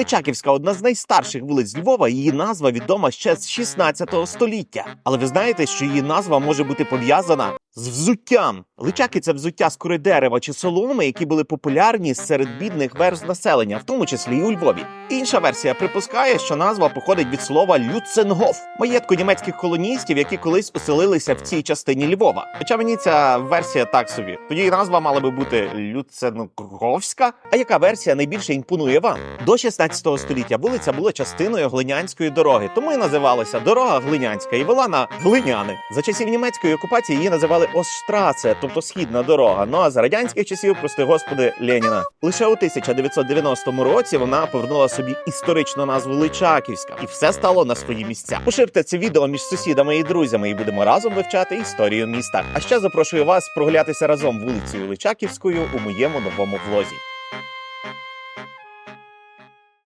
Личаківська одна з найстарших вулиць Львова. Її назва відома ще з 16 століття. Але ви знаєте, що її назва може бути пов'язана з взуттям. Личаки це взуття з кори дерева чи соломи, які були популярні серед бідних верст населення, в тому числі і у Львові. Інша версія припускає, що назва походить від слова Люценгоф, маєтку німецьких колоністів, які колись оселилися в цій частині Львова. Хоча мені ця версія так собі. Тоді назва мала би бути Люценговська. А яка версія найбільше імпонує вам? До 16 століття вулиця була частиною глинянської дороги, тому і називалася дорога Глинянська і вела на глиняни. За часів німецької окупації її називали Остштраце, тобто східна дорога. Ну а за радянських часів, прости господи, Леніна. Лише у 1990 році вона повернула собі історичну назву Личаківська, і все стало на свої місця. Поширте це відео між сусідами і друзями, і будемо разом вивчати історію міста. А ще запрошую вас прогулятися разом вулицею Личаківською у моєму новому влозі.